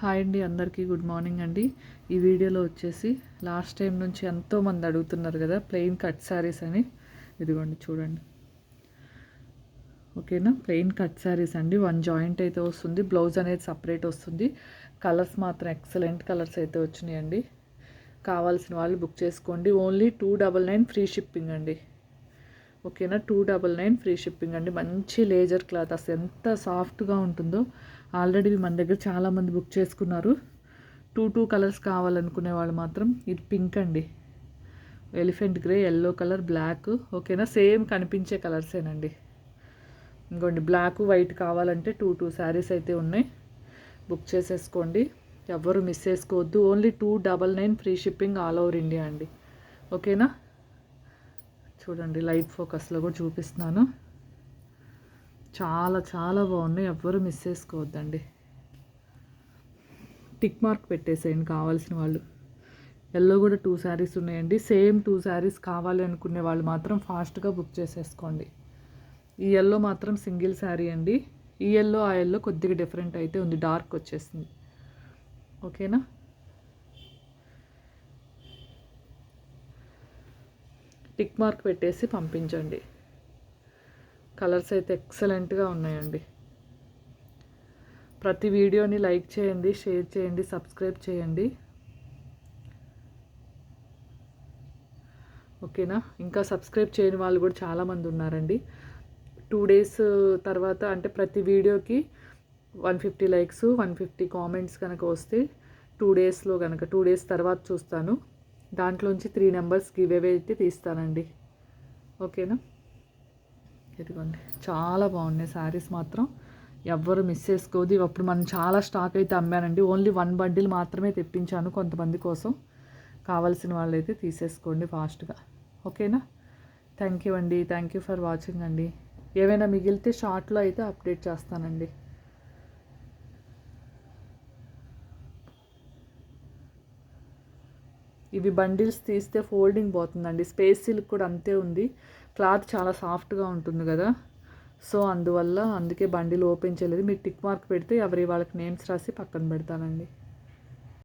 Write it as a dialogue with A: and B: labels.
A: Hi అండి అందరికీ good morning అండి. ఈ వీడియోలో వచ్చేసి లాస్ట్ టైం నుంచి ఎంతోమంది అడుగుతున్నారు కదా ప్లెయిన్ కట్ శారీస్ అని. ఇదిగోండి చూడండి. ఓకేనా? ప్లెయిన్ కట్ శారీస్ అండి. వన్ జాయింట్ అయితే వస్తుంది. బ్లౌజ్ అనేది సపరేట్ వస్తుంది. కలర్స్ మాత్రం ఎక్సలెంట్ కలర్స్ అయితే వచ్చినాయండి. కావాల్సిన వాళ్ళు బుక్ చేసుకోండి. Only two double nine free shipping అండి. ఓకేనా? Two double nine free shipping అండి. మంచి లేజర్ క్లాత్ అసలు ఎంత సాఫ్ట్గా ఉంటుందో. ఆల్రెడీ మన దగ్గర చాలామంది బుక్ చేసుకున్నారు. టూ టూ కలర్స్ కావాలనుకునే వాళ్ళు మాత్రం ఇది పింక్ అండి. Elephant grey yellow colour black ఓకేనా? సేమ్ కనిపించే కలర్సేనండి ఇంకోండి బ్లాక్ వైట్ కావాలంటే టూ టూ శారీస్ అయితే ఉన్నాయి. బుక్ చేసేసుకోండి. ఎవ్వరు మిస్ చేసుకోవద్దు. Only two double nine free shipping all over India అండి. ఓకేనా? చూడండి లైట్ ఫోకస్లో కూడా చూపిస్తున్నాను. చాలా చాలా బాగున్నాయి. ఎవ్వరు మిస్ చేసుకోవద్దండి. టిక్ మార్క్ పెట్టేసేయండి కావాల్సిన వాళ్ళు. ఎల్లో కూడా టూ శారీస్ ఉన్నాయండి. సేమ్ టూ శారీస్ కావాలి అనుకునే వాళ్ళు మాత్రం ఫాస్ట్గా బుక్ చేసేసుకోండి. ఈ ఎల్లో మాత్రం సింగిల్ శారీ అండి. ఈ ఎల్లో ఆ ఎల్లో కొద్దిగా డిఫరెంట్ అయితే ఉంది. డార్క్ వచ్చేసింది. ఓకేనా? టిక్ మార్క్ పెట్టేసి పంపించండి. కలర్స్ అయితే ఎక్సలెంట్గా ఉన్నాయండి. ప్రతి వీడియోని లైక్ చేయండి షేర్ చేయండి సబ్స్క్రైబ్ చేయండి. ఓకేనా? ఇంకా సబ్స్క్రైబ్ చేయని వాళ్ళు కూడా చాలామంది ఉన్నారండి. టూ డేస్ తర్వాత అంటే ప్రతి వీడియోకి one fifty likes one fifty comments కనుక వస్తే టూ డేస్లో కనుక టూ డేస్ తర్వాత చూస్తాను. దాంట్లోంచి త్రీ నెంబర్స్ గివ్ అవే అయితే తీస్తానండి. ఓకేనా? ఇదిగోండి. చాలా బాగున్నాయి శారీస్ మాత్రం. ఎవ్వరు మిస్ చేసుకోదు. అప్పుడు మనం చాలా స్టాక్ అయితే అమ్మానండి. ఓన్లీ వన్ బండిల్ మాత్రమే తెప్పించాను కొంతమంది కోసం. కావాల్సిన వాళ్ళైతే తీసేసుకోండి ఫాస్ట్గా ఓకేనా? థ్యాంక్ యూ అండి. థ్యాంక్ యూ ఫర్ వాచింగ్ అండి. ఏవైనా మిగిలితే షార్ట్లో అయితే అప్డేట్ చేస్తానండి. ఇవి బండిల్స్ తీస్తే ఫోల్డింగ్ పోతుందండి. స్పేస్ సిల్క్ కూడా అంతే ఉంది. క్లాత్ చాలా సాఫ్ట్గా ఉంటుంది కదా. సో అందువల్ల అందుకే బండిల్ ఓపెన్ చేయలేదు. మీరు టిక్ మార్క్ పెడితే ఎవరి వాళ్ళకి నేమ్స్ రాసి పక్కన పెడతానండి.